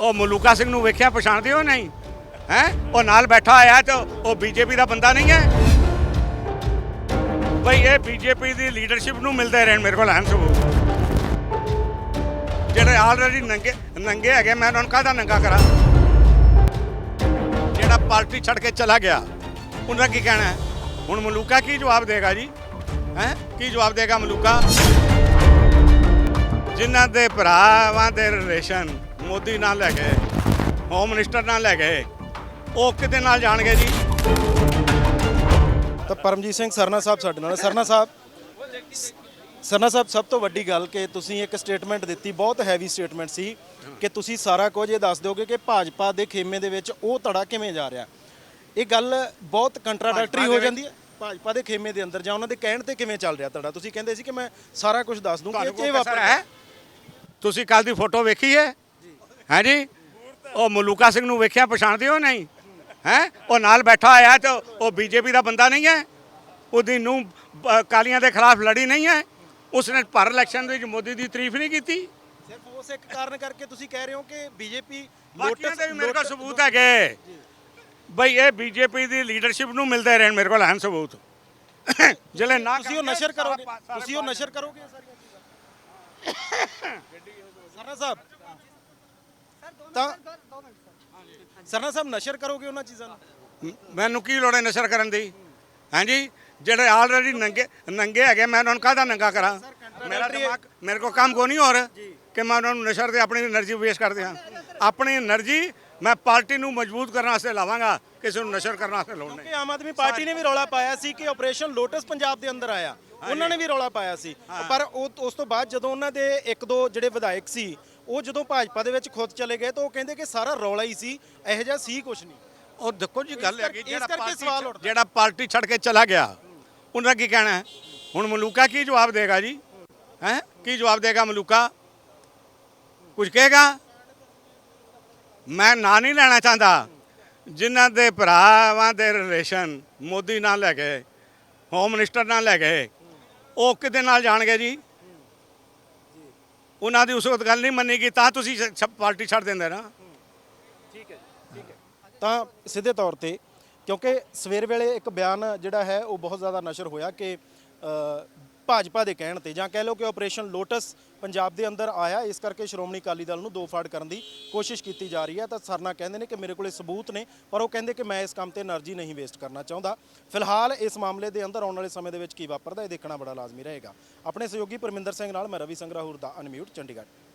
ਉਹ ਮਲੂਕਾ ਸਿੰਘ ਨੂੰ ਵੇਖਿਆ, ਪਛਾਣਦੇ ਹੋ ਨਹੀਂ? ਹੈ? ਉਹ ਨਾਲ ਬੈਠਾ ਹੋਇਆ ਤੇ ਉਹ ਬੀਜੇਪੀ ਦਾ ਬੰਦਾ ਨਹੀਂ ਹੈ? ਬਈ ਇਹ ਬੀਜੇਪੀ ਦੀ ਲੀਡਰਸ਼ਿਪ ਨੂੰ ਮਿਲਦੇ ਰਹਿਣ ਮੇਰੇ ਕੋਲ ਹਨ ਸਬੂਤ। ਜਿਹੜੇ ਆਲਰੇਡੀ ਨੰਗੇ ਨੰਗੇ ਹੈਗੇ, ਮੈਂ ਉਹਨਾਂ ਨੂੰ ਕਾਹਦਾ ਨੰਗਾ ਕਰਾਂ? ਜਿਹੜਾ ਪਾਰਟੀ ਛੱਡ ਕੇ ਚਲਾ ਗਿਆ ਉਹਨਾਂ ਕੀ ਕਹਿਣਾ ਹੈ? ਹੁਣ ਮਲੂਕਾ ਕੀ ਜਵਾਬ ਦੇਗਾ ਜੀ? ਹੈ? ਕੀ ਜਵਾਬ ਦੇਗਾ ਮਲੂਕਾ? ਜਿਨ੍ਹਾਂ ਦੇ ਭਰਾਵਾਂ ਦੇ ਰਿਲੇਸ਼ਨ ਮੋਦੀ ਨਾਲ ਲੈ ਗਏ ਹੋਮ ਮਿਨਿਸਟਰ ਨਾਲ ਲੈ ਗਏ ਉਹ ਕਿਤੇ ਨਾਲ ਜਾਣਗੇ ਜੀ? ਤਾਂ ਪਰਮਜੀਤ ਸਿੰਘ ਸਰਨਾ ਸਾਹਿਬ ਸਾਡੇ ਨਾਲ। ਸਰਨਾ ਸਾਹਿਬ ਸਰਨਾ ਸਾਹਿਬ ਸਭ ਤੋਂ ਵੱਡੀ ਗੱਲ ਕਿ ਤੁਸੀਂ ਇੱਕ ਸਟੇਟਮੈਂਟ ਦਿੱਤੀ ਬਹੁਤ ਹੈਵੀ ਸਟੇਟਮੈਂਟ ਸੀ ਕਿ ਤੁਸੀਂ ਸਾਰਾ ਕੁਝ ਇਹ ਦੱਸ ਦਿਓਗੇ ਕਿ ਭਾਜਪਾ ਦੇ ਖੇਮੇ ਦੇ ਵਿੱਚ ਉਹ ਧੜਾ ਕਿਵੇਂ ਜਾ ਰਿਹਾ। ਇਹ ਗੱਲ ਬਹੁਤ ਕੰਟਰਾਡਿਕਟਰੀ ਹੋ ਜਾਂਦੀ ਹੈ। ਭਾਜਪਾ ਦੇ ਖੇਮੇ ਦੇ ਅੰਦਰ ਜਾਂ ਉਹਨਾਂ ਦੇ ਕਹਿਣ ਤੇ ਕਿਵੇਂ ਚੱਲ ਰਿਹਾ ਧੜਾ? ਤੁਸੀਂ ਕਹਿੰਦੇ ਸੀ ਕਿ ਮੈਂ ਸਾਰਾ ਕੁਝ ਦੱਸ ਦੂੰ ਕਿ ਤੁਹਾਨੂੰ ਇਹ ਵਾਪਰ ਹੈ? ਤੁਸੀਂ ਕੱਲ ਦੀ ਫੋਟੋ ਵੇਖੀ ਹੈ? ਹੈ ਜੀ ਉਹ ਮਲੂਕਾ ਸਿੰਘ ਨੂੰ ਵੇਖਿਆ ਪਛਾਣਦੇ ਹੋ ਨਹੀਂ? ਹੈ? ਉਹ ਨਾਲ ਬੈਠਾ ਹੋਇਆ ਤੇ ਉਹ ਬੀਜੇਪੀ ਦਾ ਬੰਦਾ ਨਹੀਂ ਹੈ। ਉਹਦੀ ਨੂੰ ਕਾਲੀਆਂ ਦੇ ਖਿਲਾਫ ਲੜੀ ਨਹੀਂ ਹੈ। ਉਸਨੇ ਪਰ ਇਲੈਕਸ਼ਨ ਦੇ ਵਿੱਚ ਮੋਦੀ ਦੀ ਤਾਰੀਫ ਨਹੀਂ ਕੀਤੀ। ਸਿਰਫ ਉਸ ਇੱਕ ਕਾਰਨ ਕਰਕੇ ਤੁਸੀਂ ਕਹਿ ਰਹੇ ਹੋ ਕਿ ਬੀਜੇਪੀ ਬਾਕੀਆਂ ਦੇ ਵੀ ਮੇਰੇ ਕੋਲ ਸਬੂਤ ਹੈਗੇ। ਬਈ ਇਹ ਬੀਜੇਪੀ ਦੀ ਲੀਡਰਸ਼ਿਪ ਨੂੰ ਮਿਲਦੇ ਰਹਿਣ ਮੇਰੇ ਕੋਲ ਹਨ ਸਬੂਤ। ਜਿਹੜੇ ਨਾ ਤੁਸੀਂ ਉਹ ਨਸ਼ਰ ਸਾਰਾ ਕਰੋਗੇ ਤੁਸੀਂ ਉਹ ਨਸ਼ਰ ਕਰੋਗੇ ਸਾਰੀਆਂ ਚੀਜ਼ਾਂ? ਸਾਹਿਬ ਤਾਂ ਸਰਨਾ ਸਾਹਿਬ ਨਸ਼ਰ ਕਰੋਗੇ ਉਹਨਾਂ ਚੀਜ਼ਾਂ ਨੂੰ? ਮੈਨੂੰ ਕੀ ਲੋੜ ਹੈ ਨਸ਼ਰ ਕਰਨ ਦੀ? ਹਾਂਜੀ ਜਿਹੜੇ ਆਲਰੇਡੀ ਨੰਗੇ ਨੰਗੇ ਹੈਗੇ ਮੈਂ ਉਹਨਾਂ ਨੂੰ ਕਾਹਦਾ ਨੰਗਾ ਕਰਾਂ? ਮੇਰਾ ਦਿਮਾਗ ਮੇਰੇ ਕੋ ਕੰਮ ਕੋ ਨਹੀਂ ਹੋਰ ਕਿ ਮੈਂ ਉਹਨਾਂ ਨੂੰ ਨਸ਼ਰ ਤੇ ਆਪਣੀ એનર્ਜੀ ਵੇਸਟ ਕਰਦੇ ਹਾਂ। ਆਪਣੀ એનર્ਜੀ ਮੈਂ ਪਾਰਟੀ ਨੂੰ ਮਜ਼ਬੂਤ ਕਰਨ ਵਾਸਤੇ ਲਾਵਾਂਗਾ ਕਿਸੇ ਨੂੰ ਨਸ਼ਰ ਕਰਨ ਵਾਸਤੇ ਲੋੜ ਨਹੀਂ। ਕਿ ਆਮ ਆਦਮੀ ਪਾਰਟੀ ਨੇ ਵੀ ਰੌਲਾ ਪਾਇਆ ਸੀ ਕਿ ਆਪਰੇਸ਼ਨ ਲੋਟਸ ਪੰਜਾਬ ਦੇ ਅੰਦਰ ਆਇਆ। ਉਹਨਾਂ ਨੇ ਵੀ ਰੌਲਾ ਪਾਇਆ ਸੀ। ਪਰ ਉਹ ਉਸ ਤੋਂ ਬਾਅਦ ਜਦੋਂ ਉਹਨਾਂ ਦੇ ਇੱਕ ਦੋ ਜਿਹੜੇ ਵਿਧਾਇਕ ਸੀ ਉਹ ਜਦੋਂ ਭਾਜਪਾ ਦੇ ਵਿੱਚ ਖੁਦ ਚਲੇ ਗਏ ਤਾਂ ਉਹ ਕਹਿੰਦੇ ਕਿ ਸਾਰਾ ਰੌਲਾ ਹੀ ਸੀ ਇਹੋ ਜਿਹਾ ਸੀ ਕੁਝ ਨਹੀਂ। ਉਹ ਦੇਖੋ ਜੀ ਗੱਲ ਹੈਗੀ ਇਸ ਜਿਹੜਾ ਪਾਰਟੀ। ਜਿਹੜਾ ਪਾਰਟੀ ਛੱਡ ਕੇ ਚਲਾ ਗਿਆ ਉਹਨਾਂ ਕੀ ਕਹਿਣਾ ਹੈ? ਹੁਣ ਮਲੂਕਾ ਕੀ ਜਵਾਬ ਦੇਗਾ ਜੀ? ਹੈ? ਕੀ ਜਵਾਬ ਦੇਗਾ ਮਲੂਕਾ? ਕੁਝ ਕਹੇਗਾ? ਮੈਂ ਨਾਂ ਨਹੀਂ ਲੈਣਾ ਚਾਹੁੰਦਾ। ਜਿਨ੍ਹਾਂ ਦੇ ਭਰਾਵਾਂ ਦੇ ਰਿਲੇਸ਼ਨ ਮੋਦੀ ਨਾਲ ਲੈ ਗਏ ਹੋਮ ਮਿਨਿਸਟਰ ਨਾਲ ਲੈ ਗਏ, ਉਹ ਕਿਤੇ ਨਾਲ ਜਾਣਗੇ ਜੀ? ਉਹਨਾਂ ਦੀ ਉਸ ਵਕਤ ਗੱਲ ਨਹੀਂ ਮੰਨੀਗੀ ਤਾਂ ਤੁਸੀਂ ਪਾਰਟੀ ਛੱਡ ਦਿੰਦੇ ਨਾ। ਠੀਕ ਹੈ ਤਾਂ ਸਿੱਧੇ ਤੌਰ ਤੇ, ਕਿਉਂਕਿ ਸਵੇਰ ਵੇਲੇ ਇੱਕ ਬਿਆਨ ਜਿਹੜਾ ਹੈ, ਉਹ ਬਹੁਤ ਜ਼ਿਆਦਾ ਨਸ਼ਰ ਹੋਇਆ ਕਿ ਭਾਜਪਾ ਦੇ ਕਹਿਣ ਤੇ ਜਾਂ ਕਹਿ ਲਓ ਕਿ ਆਪਰੇਸ਼ਨ ਲੋਟਸ ਪੰਜਾਬ ਦੇ ਅੰਦਰ ਆਇਆ, ਇਸ ਕਰਕੇ ਸ਼੍ਰੋਮਣੀ ਅਕਾਲੀ ਦਲ ਨੂੰ ਦੋ ਫਾੜ ਕਰਨ ਦੀ ਕੋਸ਼ਿਸ਼ ਕੀਤੀ ਜਾ ਰਹੀ ਹੈ। ਤਾਂ ਸਰਨਾ ਕਹਿੰਦੇ ਨੇ ਕਿ ਮੇਰੇ ਕੋਲੇ ਸਬੂਤ ਨੇ, ਪਰ ਉਹ ਕਹਿੰਦੇ ਕਿ ਮੈਂ ਇਸ ਕੰਮ ਤੇ એનર્ਜੀ ਨਹੀਂ ਵੇਸਟ ਕਰਨਾ ਚਾਹੁੰਦਾ। ਫਿਲਹਾਲ ਇਸ ਮਾਮਲੇ ਦੇ ਅੰਦਰ ਆਉਣ ਵਾਲੇ ਸਮੇਂ ਦੇ ਵਿੱਚ ਕੀ ਵਾਪਰਦਾ, ਇਹ ਦੇਖਣਾ ਬੜਾ ਲਾਜ਼ਮੀ ਰਹੇਗਾ। ਆਪਣੇ ਸਹਿਯੋਗੀ ਪਰਮਿੰਦਰ ਸਿੰਘ ਨਾਲ ਮੈਂ ਰਵੀ ਸੰਗਰਾਹੂਰ ਦਾ ਅਨਮਿਊਟ, ਚੰਡੀਗੜ੍ਹ।